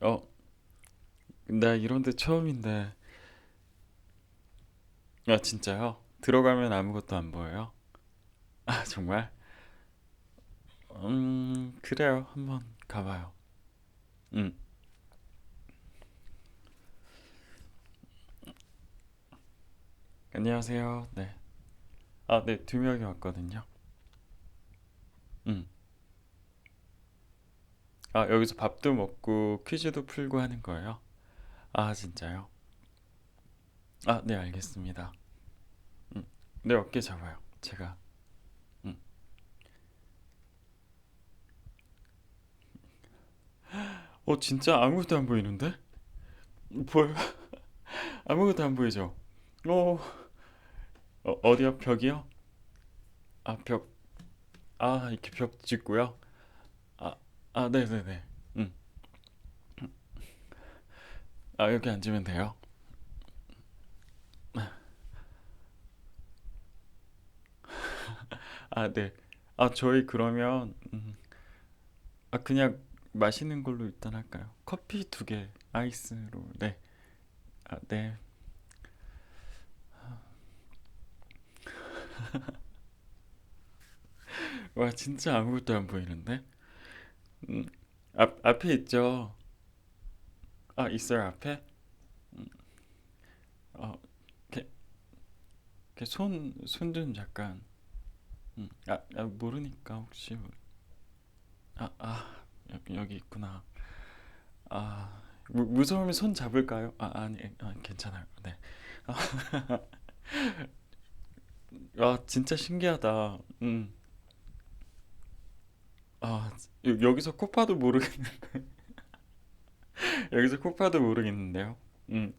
어, 나 이런 데 처음인데. 아, 진짜요? 들어가면 아무것도 안 보여요? 아, 정말? 음, 그래요. 한번 가봐요. 음, 안녕하세요. 네. 아, 네, 두 명이 왔거든요. 음. 아, 여기서 밥도 먹고 퀴즈도 풀고 하는 거예요? 아, 진짜요? 아, 네, 알겠습니다. 음, 네, 어깨 잡아요. 제가. 음. 어, 진짜 아무것도 안 보이는데? 보여? 아무것도 안 보이죠? 어, 어, 어디요? 벽이요? 아, 벽. 아, 이렇게 벽 짓고요? 아, 아, 네 네 네. 음. 아, 여기 앉으면 돼요? 아, 네. 아, 저희 그러면, 음, 아, 그냥 마시는 걸로 일단 할까요? 커피 두 개, 아이스로. 네. 아, 네. 와, 진짜 아무것도 안 보이는데? 음, 앞, 앞에 있죠? 아, 있어요, 앞에? 음, 어, 이렇게, 이렇게 손, 손 좀 잠깐. 음, 아, 아, 모르니까 혹시, 뭐- 아, 아, 여기, 있구나. 아, 무, 무서우면 손 잡을까요? 아, 아니, 아, 괜찮아요. 네. 아, 진짜 신기하다. 음, 아, 여, 여기서 코파도 모르겠, 여기서 코파도 모르겠는데요. 음,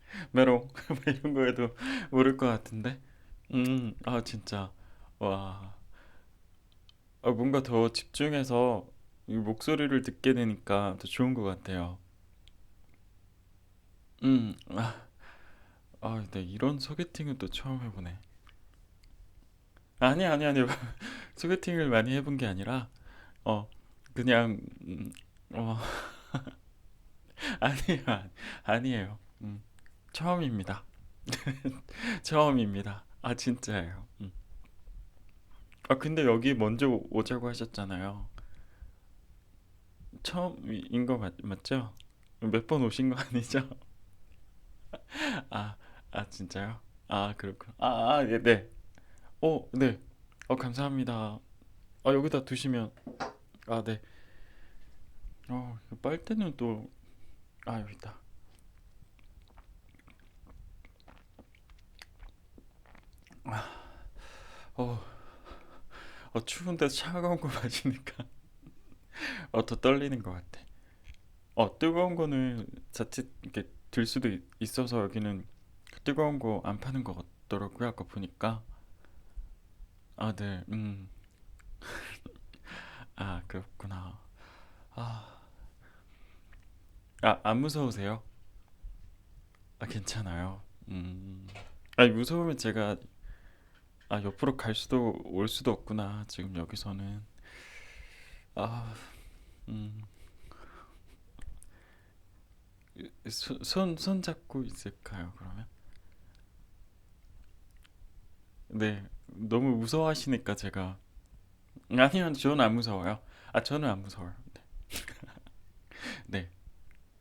메롱, 뭐 이런 거에도 모를 것 같은데. 음, 아, 진짜. 와, 아, 뭔가 더 집중해서 이 목소리를 듣게 되니까 더 좋은 것 같아요. 음, 아, 아, 네, 이런 소개팅은 또 처음 해보네. 아니, 아니, 아니, 소개팅을 많이 해본 게 아니라, 어, 그냥, 음, 어, 아니에요, 아니에요. 음, 처음입니다. 처음입니다. 아, 진짜예요. 음. 아, 근데 여기 먼저 오자고 하셨잖아요. 처음인 거 맞, 맞죠? 몇 번 오신 거 아니죠? 아, 아, 진짜요? 아, 그렇군. 아, 아, 네, 네. 어, 네. 어, 감사합니다. 아, 여기다 두시면, 아, 네. 어, 빨대는 또, 아, 여기 있다. 어, 어, 추운데 차가운 거 마시니까, 어, 더 떨리는 것 같아. 어, 뜨거운 거는 자칫 이렇게 들 수도 있, 있어서 여기는 뜨거운 거 안 파는 것 같더라고요. 아까 보니까. 아, 네. 음. 아, 그렇구나. 아, 아, 안 무서우세요? 아, 괜찮아요. 음. 아니, 무서우면 제가, 아, 옆으로 갈 수도, 올 수도 없구나. 지금 여기서는. 아, 음. 손, 손, 손 잡고 있을까요, 그러면? 네. 너무 무서워하시니까 제가. 아니요, 저는 안 무서워요. 아, 저는 안 무서워요. 네. 네.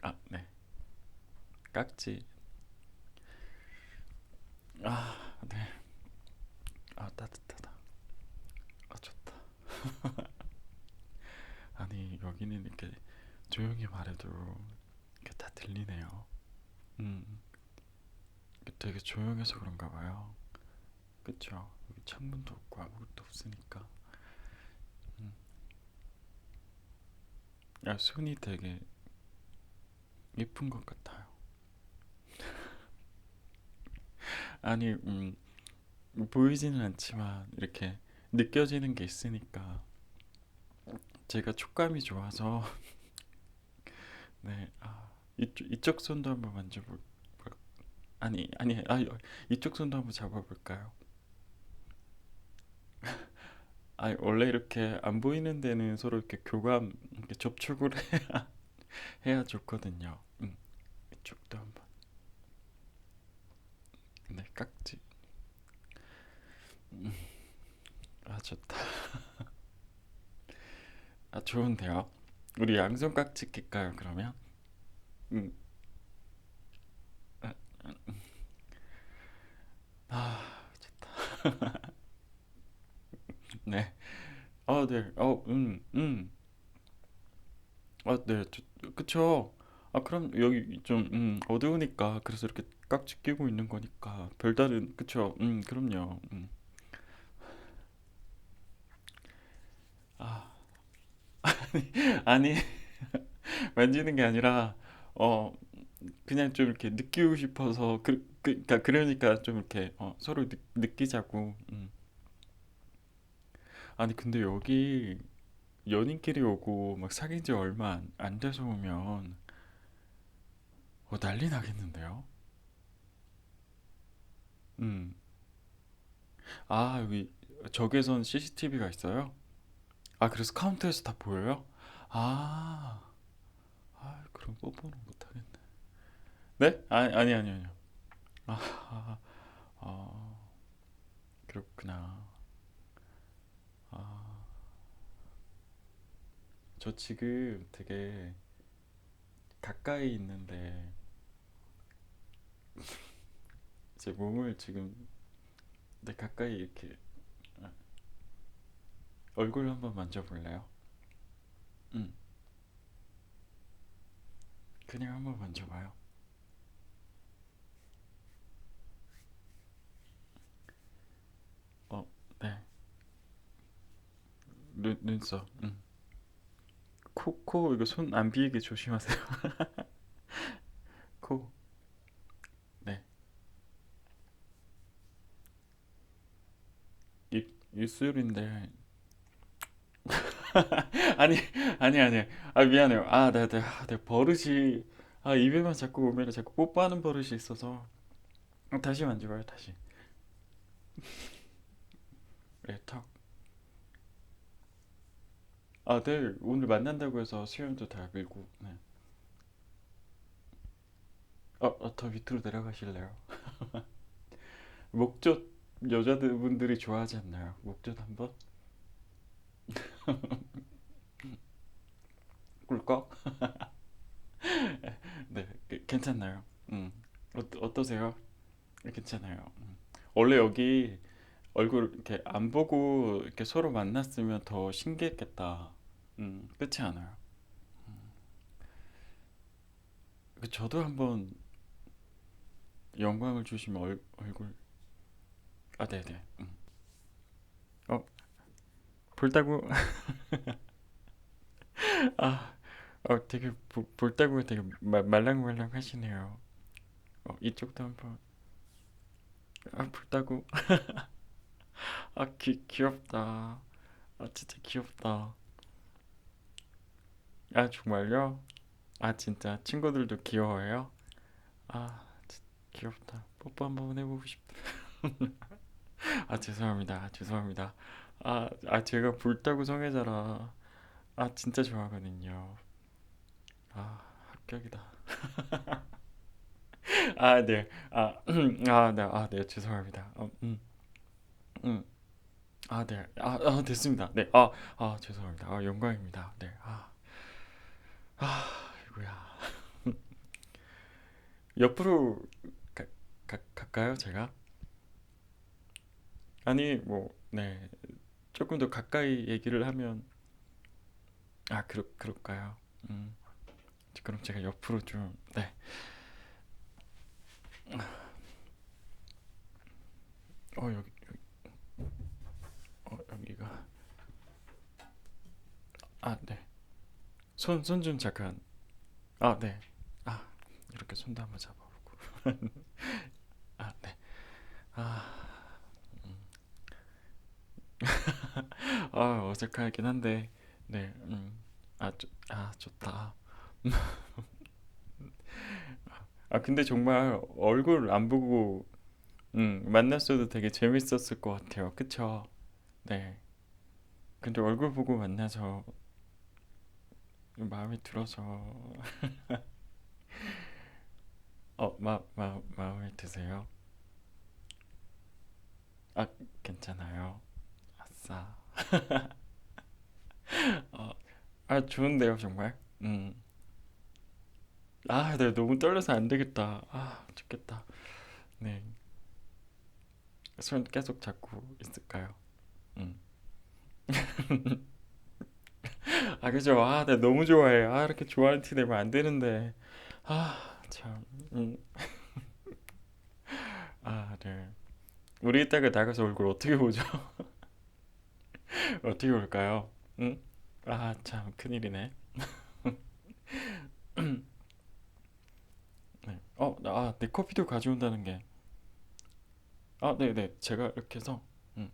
아, 네. 깍지. 아, 네. 아, 따뜻하다. 아, 좋다. 아니, 여기는 이렇게 조용히 말해도 이렇게 다 들리네요. 음, 되게 조용해서 그런가 봐요. 그쵸? 여기 창문도 없고 아무것도 없으니까. 음. 야, 손이 되게 예쁜 것 같아요. 아니, 음, 보이지는 않지만 이렇게 느껴지는 게 있으니까 제가 촉감이 좋아서 네, 아, 이쪽, 이쪽 손도 한번 만져볼, 볼- 아니, 아니, 아, 이쪽 손도 한번 잡아볼까요? 아, 원래 이렇게 안 보이는 데는 서로 이렇게 교감, 이렇게 접촉을 해. 해야 좋거든요. 음, 이쪽도 한번. 네, 깍지. 음, 아, 좋다. 아, 좋은데요. 우리 양손 깍지 낄까요, 그러면? 음, 아, 아, 네. 아, 네. 어, 음, 음. 아, 네. 저, 그쵸. 아, 그럼 여기 좀, 음, 어두우니까, 그래서 이렇게 깍지 끼고 있는 거니까. 별다른, 그쵸. 음, 그럼요. 음. 아, 아니, 만지는 게 아니라, 어, 그냥 좀 이렇게 느끼고 싶어서, 그, 그, 그러니까, 그러니까 좀 이렇게, 어, 서로 느, 느끼자고. 음. 아니, 근데 여기 연인끼리 오고, 막 사귄 지 얼마 안, 안 돼서 오면, 어, 난리 나겠는데요? 음. 아, 여기 적외선 CCTV가 있어요? 아, 그래서 카운터에서 다 보여요? 아, 아, 그럼 뽀뽀는 못 하겠네. 네? 아니, 아니, 아니, 아니요. 아, 아, 아, 그렇구나. 저 지금 되게 가까이 있는데 제 몸을 지금 네, 가까이 이렇게 아, 얼굴 한번 만져볼래요? 음, 그냥 한번 만져봐요. 어, 네. 눈, 눈썹. 음. 코, 코, 이거 손 안 비리게 조심하세요. 코. 네. 입, 입술인데 아니, 아니, 아니. 아, 미안해요. 아, 네, 네. 아, 네. 버릇이, 아, 입에만 자꾸 오면 자꾸 뽀뽀하는 버릇이 있어서. 어, 다시 만져봐요, 다시. 네, 턱. 아, 네. 오늘 만난다고 해서 수염도 다 밀고, 네. 어, 어, 더 밑으로 내려가실래요? 목젖, 여자분들이 좋아하지 않나요? 목젖 한번? 꿀꺽? 네, 그- 괜찮나요? 음, 어, 어떠세요? 괜찮아요. 음. 원래 여기 얼굴 이렇게 안 보고 이렇게 서로 만났으면 더 신기했겠다. 음, 그렇지 않아요? 그 저도 한번 영광을 주시면 얼, 얼굴. 아 네네. 음. 어? 볼따구 아 어, 되게 보, 볼따구 되게 마, 말랑말랑 하시네요. 어, 이쪽도 한번. 아 볼따구 아 귀, 귀엽다. 아 진짜 귀엽다 아 정말요? 아 진짜 친구들도 귀여워요? 아 귀엽다. 뽀뽀 한번 해보고 싶다 아 죄송합니다. 아, 죄송합니다. 아, 아 제가 불타고 성애자라. 아 진짜 좋아하거든요. 아 합격이다. 아 네. 아 아 네. 아 네. 죄송합니다. 어, 음, 음. 아 네. 아, 아 됐습니다. 네 아 아 죄송합니다. 아 영광입니다. 네 아아 이거야. 옆으로 가, 가, 갈까요 제가? 아니 뭐 네. 조금 더 가까이 얘기를 하면. 아 그렇 그럴까요? 음. 그럼 제가 옆으로 좀 네. 어 여기. 어 여기가. 아 네. 손 손 좀 잠깐 아 네 아 이렇게 손도 한번 잡아보고 아 네아 아, 어색하긴 한데, 네, 음, 아, 좋, 아, 좋다. 아, 근데 정말 얼굴 안 보고, 음, 만났어도 되게 재밌었을 것 같아요. 그쵸? 네. 근데 얼굴 보고 만나서, 마음에 들어서 어, 마, 마, 마음에 드세요? 아, 괜찮아요. 아싸. 어, 아, 좋은데요, 정말. 음. 아, 네, 너무 떨려서 안 되겠다. 아, 죽겠다. 네. 손 계속 잡고 있을까요? 음. 아, 그죠. 아, 네, 너무 좋아해요. 아, 이렇게 좋아하는 티 내면 안 되는데. 아, 참. 음. 아, 네. 우리 이따가 나가서 얼굴 어떻게 보죠? 어떻게 볼까요? 응? 아, 참, 큰일이네. 네. 어, 아, 내 커피도 가져온다는 게. 아, 네, 네. 제가 이렇게 해서. 음.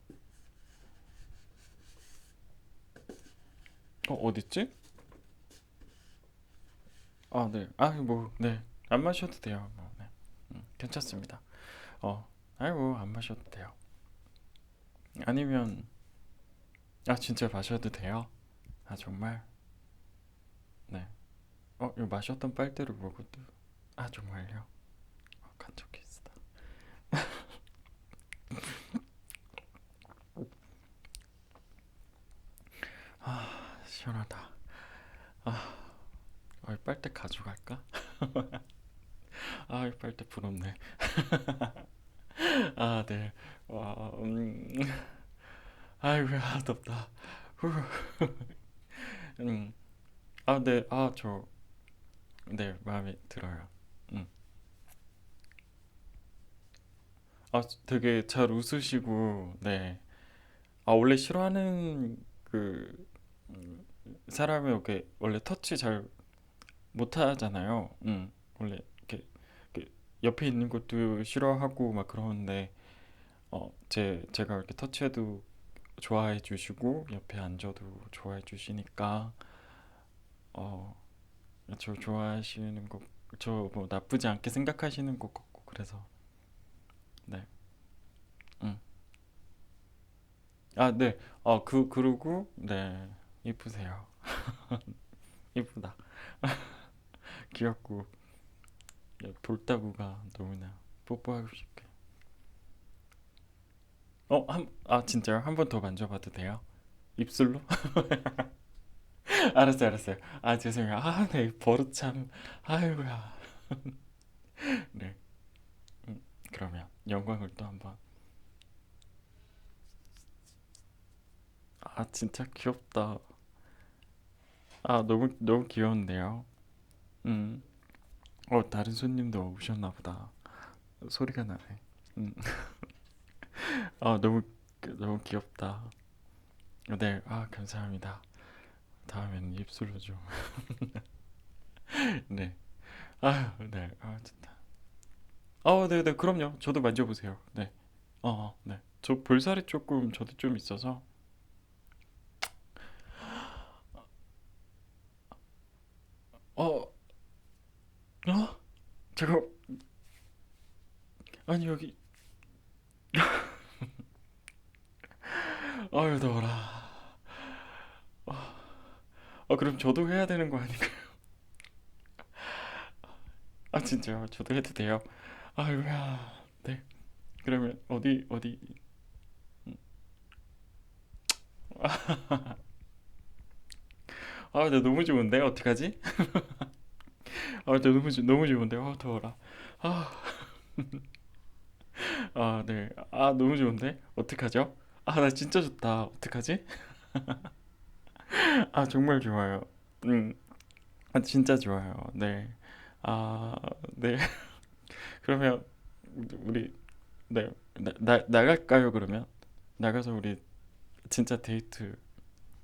어, 어딨지? 아, 네. 아, 뭐, 네. 안 마셔도 돼요. 뭐, 네. 음, 괜찮습니다. 어, 아이고, 안 마셔도 돼요. 아니면, 아, 진짜 마셔도 돼요? 아, 정말? 네. 어, 이거 마셨던 빨대로 먹어도. 아, 정말요? 어, 간척해 있다. 아, 시원하다. 아, 어, 이 빨대 가져갈까? 아, 이 빨대 부럽네. 아, 네. 와, 음, 아이고, 아, 덥다. 후. 음, 아, 네. 아, 저, 네, 마음에 들어요. 음. 아, 되게 잘 웃으시고, 네. 아, 원래 싫어하는 그 음, 사람이 이렇게 원래 터치 잘 못하잖아요. 음, 원래 이렇게, 이렇게 옆에 있는 것도 싫어하고 막 그러는데, 어, 제, 제가 이렇게 터치해도 좋아해 주시고, 옆에 앉아도 좋아해 주시니까, 어, 저 좋아하시는 거, 저 뭐 나쁘지 않게 생각하시는 것 같고, 그래서, 네. 음. 아, 네. 어, 그, 그러고, 네. 이쁘세요. 이쁘다. 귀엽고, 예, 볼따구가 너무나 뽀뽀하고 싶게. 어, 한, 아, 진짜요? 한 번 더 만져봐도 돼요? 입술로? 알았어요, 알았어요. 아, 죄송해요. 아, 네, 버릇 참. 아이고야. 네. 음, 그러면 영광을 또 한번. 아, 진짜 귀엽다. 아, 너무, 너무 귀여운데요? 음. 어, 다른 손님도 오셨나 보다. 소리가 나네. 음. 아, 너무, 너무 귀엽다. 네, 아, 감사합니다. 다음에는 입술로 좀. 네. 아, 네. 아, 진짜. 아, 네, 네. 그럼요. 저도 만져보세요. 네. 어, 어, 네. 저 볼살이 조금, 저도 좀 있어서. 어, 어? 제가, 아니, 여기, 아유, 더워라. 아, 그럼 저도 해야 되는 거 아닌가요? 아, 진짜요? 저도 해도 돼요? 아유야, 네. 그러면 어디, 어디, 음. 아, 네, 너무 좋은데? 어떡하지? 아, 네, 너무, 좋- 너무 좋은데? 아, 더워라. 아, 아, 네. 아, 너무 좋은데? 어떡하죠? 아, 나 진짜 좋다. 어떡하지? 아, 정말 좋아요. 음, 아, 진짜 좋아요. 네. 아, 네. 그러면 우리 네, 나, 나, 나갈까요, 그러면? 나가서 우리 진짜 데이트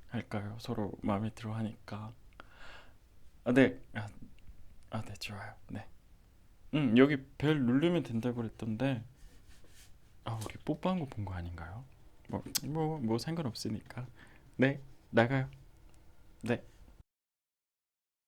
할까요? 서로 마음에 들어 하니까. 아, 네. 아, 아, 네, 좋아요. 네. 음, 여기 벨 누르면 된다고 그랬던데, 아, 우리 뽀뽀한 거 본 거 아닌가요? 뭐, 뭐, 뭐 상관없으니까. 네, 나가요. 네.